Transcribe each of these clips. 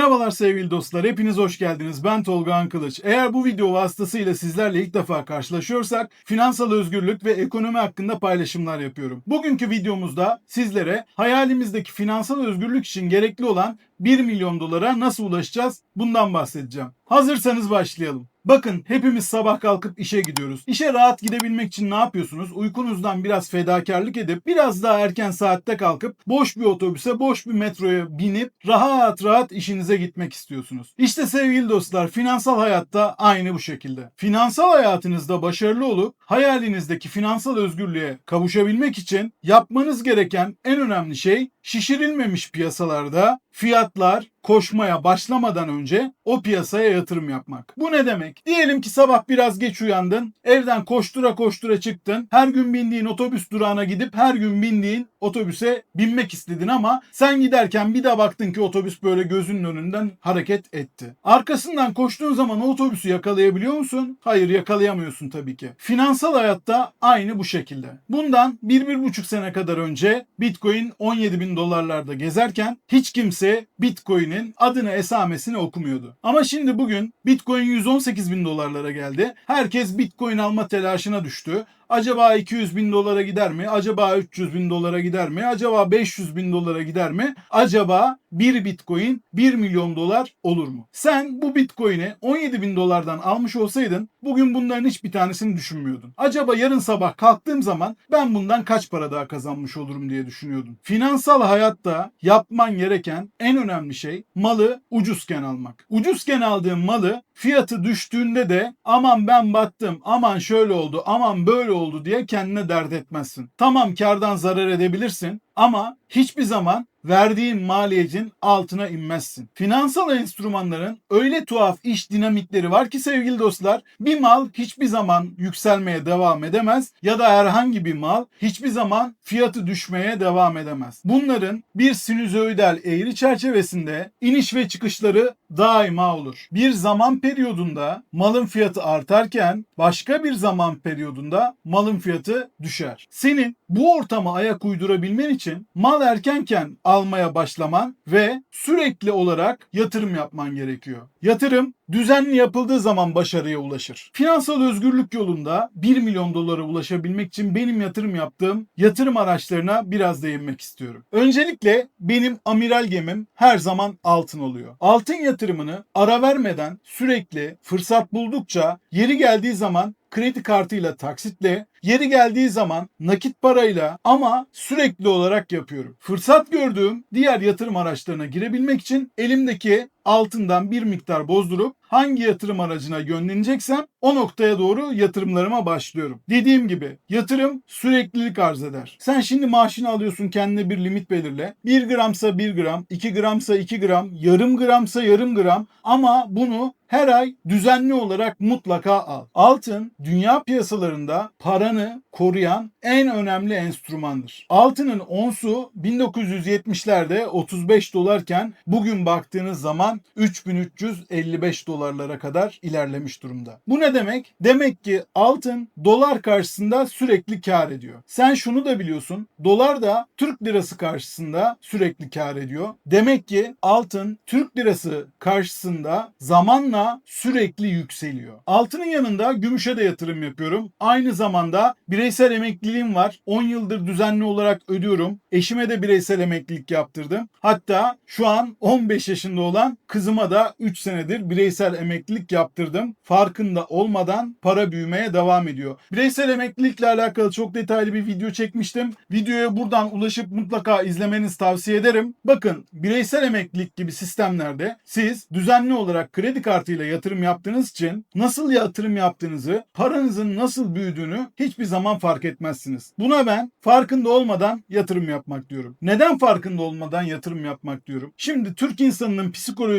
Merhabalar sevgili dostlar, hepiniz hoş geldiniz. Ben Tolga Ankılıç. Eğer bu video vasıtasıyla sizlerle ilk defa karşılaşıyorsak, finansal özgürlük ve ekonomi hakkında paylaşımlar yapıyorum. Bugünkü videomuzda sizlere hayalimizdeki finansal özgürlük için gerekli olan 1 milyon dolara nasıl ulaşacağız bundan bahsedeceğim. Hazırsanız başlayalım. Bakın hepimiz sabah kalkıp işe gidiyoruz. İşe rahat gidebilmek için ne yapıyorsunuz? Uykunuzdan biraz fedakarlık edip biraz daha erken saatte kalkıp boş bir otobüse, boş bir metroya binip rahat rahat işinize gitmek istiyorsunuz. İşte sevgili dostlar finansal hayatta aynı bu şekilde. Finansal hayatınızda başarılı olup hayalinizdeki finansal özgürlüğe kavuşabilmek için yapmanız gereken en önemli şey şişirilmemiş piyasalarda fiyatlar koşmaya başlamadan önce o piyasaya yatırım yapmak. Bu ne demek? Diyelim ki sabah biraz geç uyandın, evden koştura koştura çıktın, her gün bindiğin otobüs durağına gidip her gün bindiğin otobüse binmek istedin ama sen giderken bir de baktın ki otobüs böyle gözünün önünden hareket etti. Arkasından koştuğun zaman o otobüsü yakalayabiliyor musun? Hayır yakalayamıyorsun tabii ki. Finansal hayatta aynı bu şekilde. Bundan 1-1,5 sene kadar önce Bitcoin 17 bin dolarlarda gezerken hiç kimse Bitcoin'in adını esamesini okumuyordu. Ama şimdi bugün Bitcoin 118 bin dolarlara geldi. Herkes Bitcoin alma telaşına düştü. Acaba 200 bin dolara gider mi? Acaba 300 bin dolara gider mi? Acaba 500 bin dolara gider mi? Acaba bir bitcoin 1 milyon dolar olur mu? Sen bu bitcoin'i 17 bin dolardan almış olsaydın bugün bunların hiçbir tanesini düşünmüyordun. Acaba yarın sabah kalktığım zaman ben bundan kaç para daha kazanmış olurum diye düşünüyordun. Finansal hayatta yapman gereken en önemli şey malı ucuzken almak. Ucuzken aldığın malı fiyatı düştüğünde de aman ben battım, aman şöyle oldu, aman böyle diye kendine dert etmezsin. Tamam kardan zarar edebilirsin ama hiçbir zaman verdiğin maliyetin altına inmezsin. Finansal enstrümanların öyle tuhaf iş dinamikleri var ki sevgili dostlar bir mal hiçbir zaman yükselmeye devam edemez ya da herhangi bir mal hiçbir zaman fiyatı düşmeye devam edemez. Bunların bir sinüzoidal eğri çerçevesinde iniş ve çıkışları daima olur. Bir zaman periyodunda malın fiyatı artarken başka bir zaman periyodunda malın fiyatı düşer. Senin bu ortama ayak uydurabilmen için mal erkenken almaya başlaman ve sürekli olarak yatırım yapman gerekiyor. Yatırım düzenli yapıldığı zaman başarıya ulaşır. Finansal özgürlük yolunda 1 milyon dolara ulaşabilmek için benim yatırım yaptığım yatırım araçlarına biraz değinmek istiyorum. Öncelikle benim amiral gemim her zaman altın oluyor. Altın yatırımını ara vermeden sürekli fırsat buldukça yeri geldiği zaman kredi kartıyla taksitle, yeri geldiği zaman nakit parayla ama sürekli olarak yapıyorum. Fırsat gördüğüm diğer yatırım araçlarına girebilmek için elimdeki altından bir miktar bozdurup hangi yatırım aracına yönleneceksem o noktaya doğru yatırımlarıma başlıyorum. Dediğim gibi yatırım süreklilik arz eder. Sen şimdi maaşını alıyorsun kendine bir limit belirle. 1 gramsa 1 gram, 2 gramsa 2 gram, yarım gramsa yarım gram ama bunu her ay düzenli olarak mutlaka al. Altın dünya piyasalarında paranı koruyan en önemli enstrümandır. Altının onsu 1970'lerde 35 dolarken bugün baktığınız zaman 3355 dolarlara kadar ilerlemiş durumda. Bu ne demek? Demek ki altın dolar karşısında sürekli kar ediyor. Sen şunu da biliyorsun. Dolar da Türk lirası karşısında sürekli kar ediyor. Demek ki altın Türk lirası karşısında zamanla sürekli yükseliyor. Altının yanında gümüşe de yatırım yapıyorum. Aynı zamanda bireysel emekliliğim var. 10 yıldır düzenli olarak ödüyorum. Eşime de bireysel emeklilik yaptırdım. Hatta şu an 15 yaşında olan kızıma da 3 senedir bireysel emeklilik yaptırdım. Farkında olmadan para büyümeye devam ediyor. Bireysel emeklilikle alakalı çok detaylı bir video çekmiştim. Videoya buradan ulaşıp mutlaka izlemenizi tavsiye ederim. Bakın bireysel emeklilik gibi sistemlerde siz düzenli olarak kredi kartıyla yatırım yaptığınız için nasıl yatırım yaptığınızı, paranızın nasıl büyüdüğünü hiçbir zaman fark etmezsiniz. Buna ben farkında olmadan yatırım yapmak diyorum. Neden farkında olmadan yatırım yapmak diyorum? Şimdi Türk insanının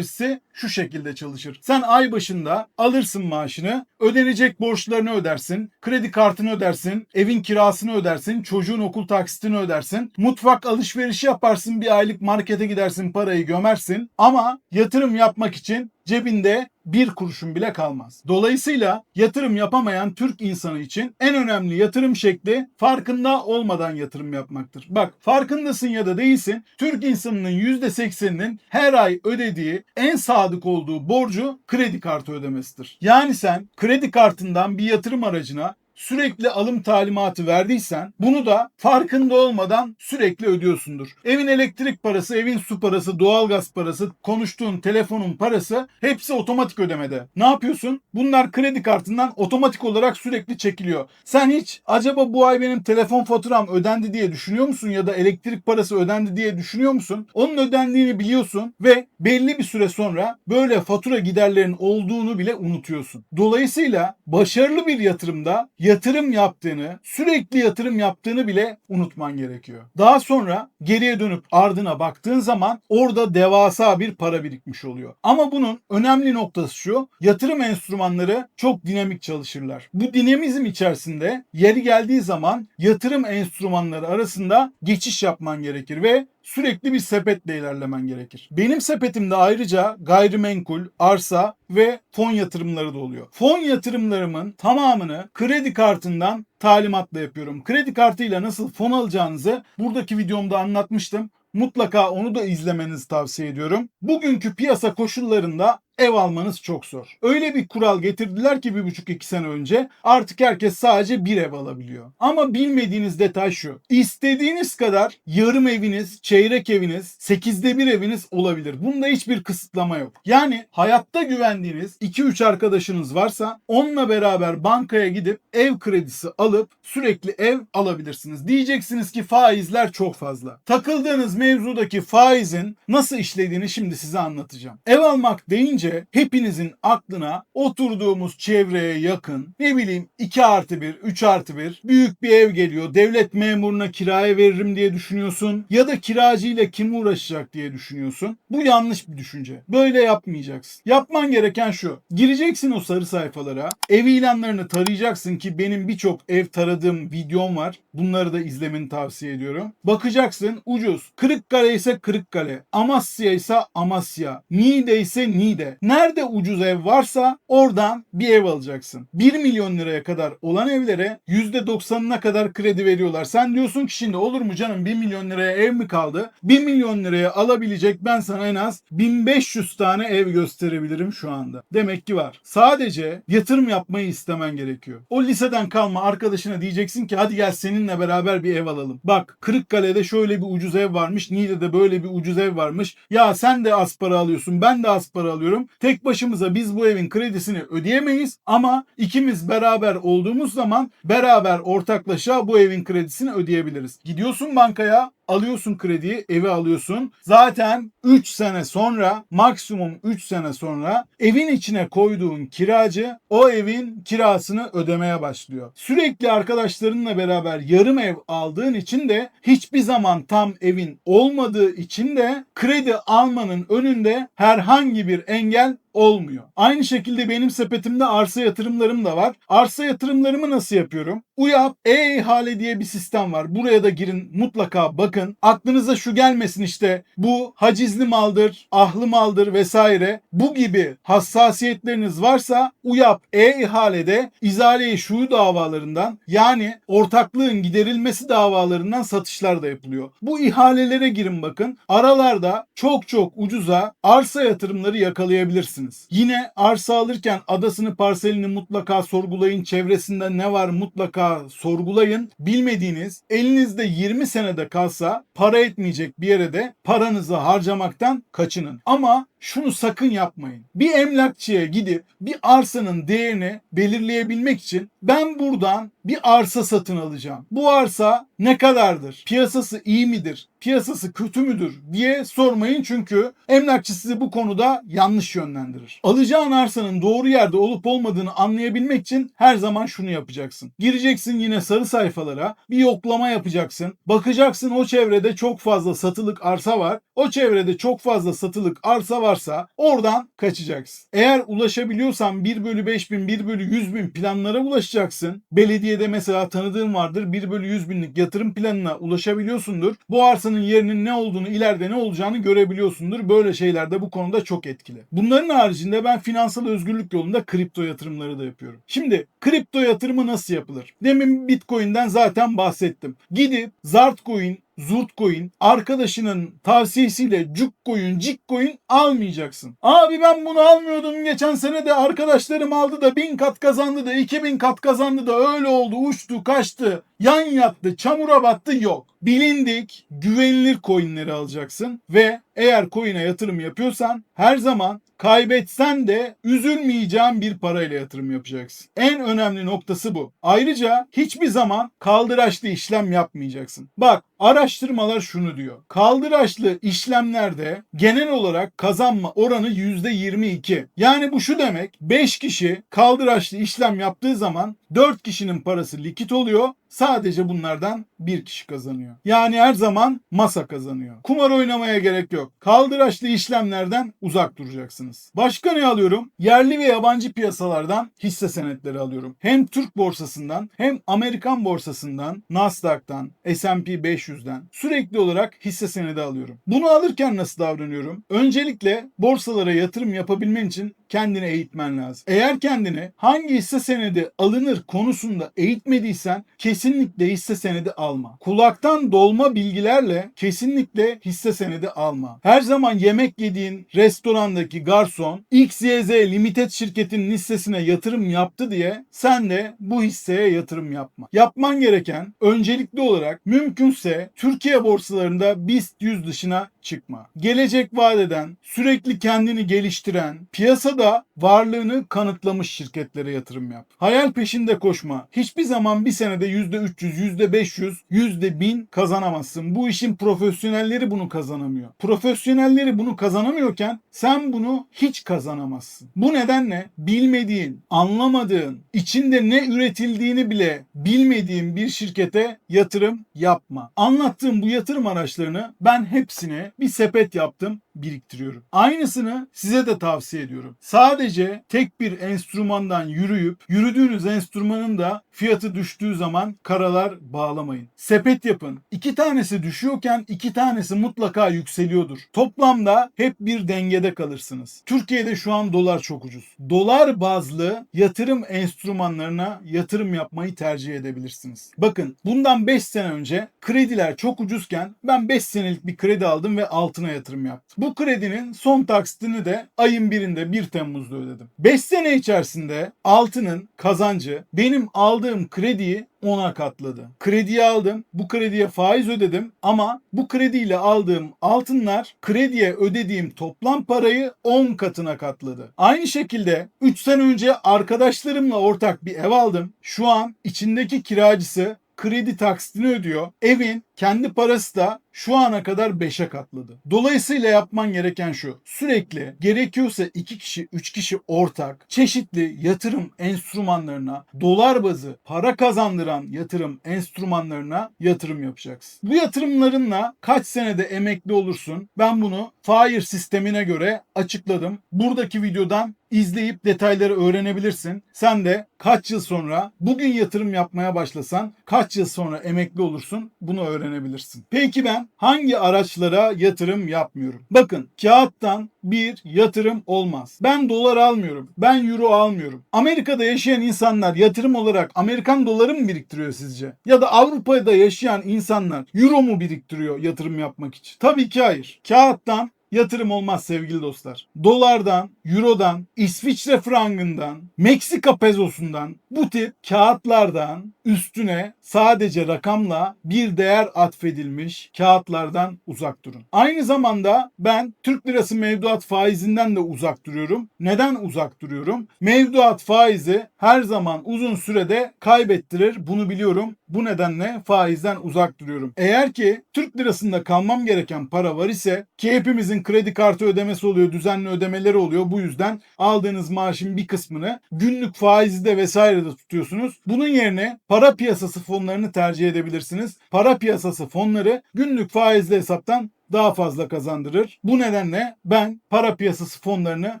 psikolojisi şu şekilde çalışır. Sen ay başında alırsın maaşını, ödenecek borçlarını ödersin, kredi kartını ödersin, evin kirasını ödersin, çocuğun okul taksitini ödersin, mutfak alışverişi yaparsın, bir aylık markete gidersin, parayı gömersin ama yatırım yapmak için cebinde bir kuruşun bile kalmaz. Dolayısıyla yatırım yapamayan Türk insanı için en önemli yatırım şekli farkında olmadan yatırım yapmaktır. Bak farkındasın ya da değilsin Türk insanının %80'inin her ay ödediği en sadık olduğu borcu kredi kartı ödemesidir. Yani sen kredi kartından bir yatırım aracına sürekli alım talimatı verdiysen bunu da farkında olmadan sürekli ödüyorsundur. Evin elektrik parası, evin su parası, doğalgaz parası, konuştuğun telefonun parası hepsi otomatik ödemede. Ne yapıyorsun? Bunlar kredi kartından otomatik olarak sürekli çekiliyor. Sen hiç acaba bu ay benim telefon faturam ödendi diye düşünüyor musun ya da elektrik parası ödendi diye düşünüyor musun? Onun ödendiğini biliyorsun ve belli bir süre sonra böyle fatura giderlerin olduğunu bile unutuyorsun. Dolayısıyla başarılı bir yatırımda yatırım yaptığını, sürekli yatırım yaptığını bile unutman gerekiyor. Daha sonra geriye dönüp ardına baktığın zaman orada devasa bir para birikmiş oluyor. Ama bunun önemli noktası şu, yatırım enstrümanları çok dinamik çalışırlar. Bu dinamizm içerisinde yeri geldiği zaman yatırım enstrümanları arasında geçiş yapman gerekir ve sürekli bir sepetle ilerlemen gerekir. Benim sepetimde ayrıca gayrimenkul, arsa ve fon yatırımları da oluyor. Fon yatırımlarımın tamamını kredi kartından talimatla yapıyorum. Kredi kartıyla nasıl fon alacağınızı buradaki videomda anlatmıştım. Mutlaka onu da izlemenizi tavsiye ediyorum. Bugünkü piyasa koşullarında ev almanız çok zor. Öyle bir kural getirdiler ki bir buçuk iki sene önce artık herkes sadece bir ev alabiliyor. Ama bilmediğiniz detay şu. İstediğiniz kadar yarım eviniz, çeyrek eviniz, sekizde bir eviniz olabilir. Bunda hiçbir kısıtlama yok. Yani hayatta güvendiğiniz 2-3 arkadaşınız varsa onunla beraber bankaya gidip ev kredisi alıp sürekli ev alabilirsiniz. Diyeceksiniz ki faizler çok fazla. Takıldığınız mevzudaki faizin nasıl işlediğini şimdi size anlatacağım. Ev almak deyince hepinizin aklına oturduğumuz çevreye yakın ne bileyim 2 artı 1, 3 artı 1 büyük bir ev geliyor. Devlet memuruna kiraya veririm diye düşünüyorsun ya da kiracıyla kim uğraşacak diye düşünüyorsun. Bu yanlış bir düşünce. Böyle yapmayacaksın. Yapman gereken şu. Gireceksin o sarı sayfalara. Ev ilanlarını tarayacaksın ki benim birçok ev taradığım videom var. Bunları da izlemeni tavsiye ediyorum. Bakacaksın ucuz. Kırıkkale ise Kırıkkale. Amasya ise Amasya. Niğde ise Niğde. Nerede ucuz ev varsa oradan bir ev alacaksın. 1 milyon liraya kadar olan evlere %90'ına kadar kredi veriyorlar. Sen diyorsun ki şimdi olur mu canım 1 milyon liraya ev mi kaldı? 1 milyon liraya alabilecek ben sana en az 1500 tane ev gösterebilirim şu anda. Demek ki var. Sadece yatırım yapmayı istemen gerekiyor. O liseden kalma arkadaşına diyeceksin ki hadi gel seninle beraber bir ev alalım. Bak Kırıkkale'de şöyle bir ucuz ev varmış. Niğde'de böyle bir ucuz ev varmış. Ya sen de az para alıyorsun ben de az para alıyorum. Tek başımıza biz bu evin kredisini ödeyemeyiz ama ikimiz beraber olduğumuz zaman beraber ortaklaşa bu evin kredisini ödeyebiliriz. Gidiyorsun bankaya alıyorsun krediyi, evi alıyorsun. Zaten 3 sene sonra, maksimum 3 sene sonra evin içine koyduğun kiracı o evin kirasını ödemeye başlıyor. Sürekli arkadaşlarınla beraber yarım ev aldığın için de hiçbir zaman tam evin olmadığı için de kredi almanın önünde herhangi bir engel olmuyor. Aynı şekilde benim sepetimde arsa yatırımlarım da var. Arsa yatırımlarımı nasıl yapıyorum? UYAP e-ihale diye bir sistem var. Buraya da girin mutlaka bakın. Aklınıza şu gelmesin işte bu hacizli maldır, ahlı maldır vesaire. Bu gibi hassasiyetleriniz varsa UYAP e-ihalede izale-i şuyu davalarından yani ortaklığın giderilmesi davalarından satışlar da yapılıyor. Bu ihalelere girin bakın. Aralarda çok çok ucuza arsa yatırımları yakalayabilirsiniz. Yine arsa alırken adasını parselini mutlaka sorgulayın. Çevresinde ne var mutlaka sorgulayın. Bilmediğiniz elinizde 20 senede kalsa para etmeyecek bir yere de paranızı harcamaktan kaçının. Ama şunu sakın yapmayın. Bir emlakçıya gidip bir arsanın değerini belirleyebilmek için ben buradan bir arsa satın alacağım. Bu arsa ne kadardır? Piyasası iyi midir? Piyasası kötü müdür diye sormayın çünkü emlakçı sizi bu konuda yanlış yönlendirir. Alacağın arsanın doğru yerde olup olmadığını anlayabilmek için her zaman şunu yapacaksın. Gireceksin yine sarı sayfalara, bir yoklama yapacaksın. Bakacaksın o çevrede çok fazla satılık arsa var. O çevrede çok fazla satılık arsa varsa oradan kaçacaksın. Eğer ulaşabiliyorsan 1 bölü 5 bin, 1 bölü 100 bin planlara ulaşacaksın çalışacaksın. Belediyede mesela tanıdığın vardır. 1 bölü 100 binlik yatırım planına ulaşabiliyorsundur. Bu arsanın yerinin ne olduğunu, ileride ne olacağını görebiliyorsundur. Böyle şeyler de bu konuda çok etkili. Bunların haricinde ben finansal özgürlük yolunda kripto yatırımları da yapıyorum. Şimdi kripto yatırımı nasıl yapılır? Demin Bitcoin'den zaten bahsettim. Gidip Zartcoin, Zurtcoin arkadaşının tavsiyesiyle Cukcoin, Cikcoin almayacaksın. Abi ben bunu almıyordum geçen sene de arkadaşlarım aldı da 1000 kat kazandı da 2000 kat kazandı da öyle oldu uçtu kaçtı yan yattı çamura battı yok. Bilindik güvenilir coinleri alacaksın ve eğer coin'e yatırım yapıyorsan her zaman kaybetsen de üzülmeyeceğin bir parayla yatırım yapacaksın. En önemli noktası bu. Ayrıca hiçbir zaman kaldıraçlı işlem yapmayacaksın. Bak araştırmalar şunu diyor. Kaldıraçlı işlemlerde genel olarak kazanma oranı %22. Yani bu şu demek 5 kişi kaldıraçlı işlem yaptığı zaman 4 kişinin parası likit oluyor. Sadece bunlardan bir kişi kazanıyor. Yani her zaman masa kazanıyor. Kumar oynamaya gerek yok. Kaldıraçlı işlemlerden uzak duracaksınız. Başka ne alıyorum? Yerli ve yabancı piyasalardan hisse senetleri alıyorum. Hem Türk borsasından hem Amerikan borsasından, Nasdaq'tan, S&P 500'den sürekli olarak hisse senedi alıyorum. Bunu alırken nasıl davranıyorum? Öncelikle borsalara yatırım yapabilmen için kendini eğitmen lazım. Eğer kendini hangi hisse senedi alınır konusunda eğitmediysen kesinlikle hisse senedi alma. Kulaktan dolma bilgilerle kesinlikle hisse senedi alma. Her zaman yemek yediğin restorandaki garson XYZ Limited şirketinin hissesine yatırım yaptı diye sen de bu hisseye yatırım yapma. Yapman gereken öncelikli olarak mümkünse Türkiye borsalarında BIST 100 dışına çıkma. Gelecek vadeden, sürekli kendini geliştiren, piyasada varlığını kanıtlamış şirketlere yatırım yap. Hayal peşinde koşma. Hiçbir zaman bir senede %300, %500, %1000 kazanamazsın. Bu işin profesyonelleri bunu kazanamıyor. Profesyonelleri bunu kazanamıyorken sen bunu hiç kazanamazsın. Bu nedenle bilmediğin, anlamadığın, içinde ne üretildiğini bile bilmediğin bir şirkete yatırım yapma. Anlattığım bu yatırım araçlarını ben hepsini bir sepet yaptım biriktiriyorum. Aynısını size de tavsiye ediyorum. Sadece tek bir enstrümandan yürüyüp yürüdüğünüz enstrümanın da fiyatı düştüğü zaman karalar bağlamayın. Sepet yapın. İki tanesi düşüyorken iki tanesi mutlaka yükseliyordur. Toplamda hep bir dengede kalırsınız. Türkiye'de şu an dolar çok ucuz. Dolar bazlı yatırım enstrümanlarına yatırım yapmayı tercih edebilirsiniz. Bakın bundan 5 sene önce krediler çok ucuzken ben 5 senelik bir kredi aldım ve altına yatırım yaptım. Bu kredinin son taksitini de ayın birinde 1 Temmuz'da ödedim. 5 sene içerisinde altının kazancı benim aldığım krediyi 10'a katladı. Krediyi aldım. Bu krediye faiz ödedim ama bu krediyle aldığım altınlar krediye ödediğim toplam parayı 10 katına katladı. Aynı şekilde 3 sene önce arkadaşlarımla ortak bir ev aldım. Şu an içindeki kiracısı kredi taksitini ödüyor. Evin kendi parası da şu ana kadar 5'e katladı. Dolayısıyla yapman gereken şu. Sürekli gerekiyorsa 2 kişi, 3 kişi ortak çeşitli yatırım enstrümanlarına, dolar bazı para kazandıran yatırım enstrümanlarına yatırım yapacaksın. Bu yatırımlarınla kaç senede emekli olursun? Ben bunu FIRE sistemine göre açıkladım. Buradaki videodan izleyip detayları öğrenebilirsin. Sen de kaç yıl sonra bugün yatırım yapmaya başlasan kaç yıl sonra emekli olursun bunu öğrenebilirsin. Peki ben hangi araçlara yatırım yapmıyorum? Bakın kağıttan bir yatırım olmaz. Ben dolar almıyorum. Ben euro almıyorum. Amerika'da yaşayan insanlar yatırım olarak Amerikan doları mı biriktiriyor sizce? Ya da Avrupa'da yaşayan insanlar euro mu biriktiriyor yatırım yapmak için? Tabii ki hayır. Kağıttan yatırım olmaz sevgili dostlar. Dolardan, eurodan, İsviçre frangından, Meksika pezosundan bu tip kağıtlardan üstüne sadece rakamla bir değer atfedilmiş kağıtlardan uzak durun. Aynı zamanda ben Türk lirası mevduat faizinden de uzak duruyorum. Neden uzak duruyorum? Mevduat faizi her zaman uzun sürede kaybettirir. Bunu biliyorum. Bu nedenle faizden uzak duruyorum. Eğer ki Türk lirasında kalmam gereken para var ise ki hepimizin kredi kartı ödemesi oluyor, düzenli ödemeleri oluyor. Bu yüzden aldığınız maaşın bir kısmını günlük faizde vesairede tutuyorsunuz. Bunun yerine para piyasası fonlarını tercih edebilirsiniz. Para piyasası fonları günlük faizli hesaptan daha fazla kazandırır. Bu nedenle ben para piyasası fonlarını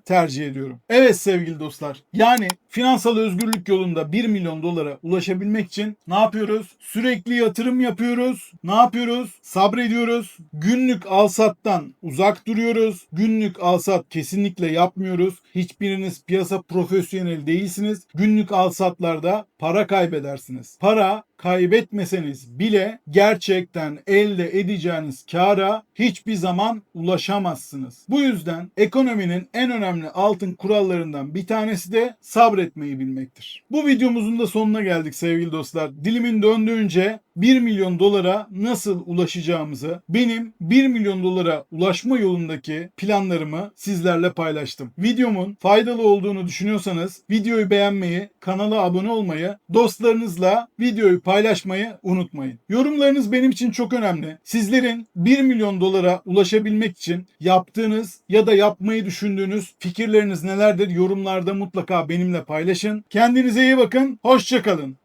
tercih ediyorum. Evet sevgili dostlar. Yani finansal özgürlük yolunda 1 milyon dolara ulaşabilmek için ne yapıyoruz? Sürekli yatırım yapıyoruz. Ne yapıyoruz? Sabrediyoruz. Günlük alsattan uzak duruyoruz. Günlük alsat kesinlikle yapmıyoruz. Hiçbiriniz piyasa profesyoneli değilsiniz. Günlük alsatlarda para kaybedersiniz. Para kaybetmeseniz bile gerçekten elde edeceğiniz kâra hiçbir zaman ulaşamazsınız. Bu yüzden ekonominin en önemli altın kurallarından bir tanesi de sabretmeyi bilmektir. Bu videomuzun da sonuna geldik sevgili dostlar. Dilimin döndüğünce 1 milyon dolara nasıl ulaşacağımızı, benim 1 milyon dolara ulaşma yolundaki planlarımı sizlerle paylaştım. Videomun faydalı olduğunu düşünüyorsanız videoyu beğenmeyi, kanala abone olmayı, dostlarınızla videoyu paylaşmayı unutmayın. Yorumlarınız benim için çok önemli. Sizlerin 1 milyon dolara ulaşabilmek için yaptığınız ya da yapmayı düşündüğünüz fikirleriniz nelerdir? Yorumlarda mutlaka benimle paylaşın. Kendinize iyi bakın. Hoşçakalın.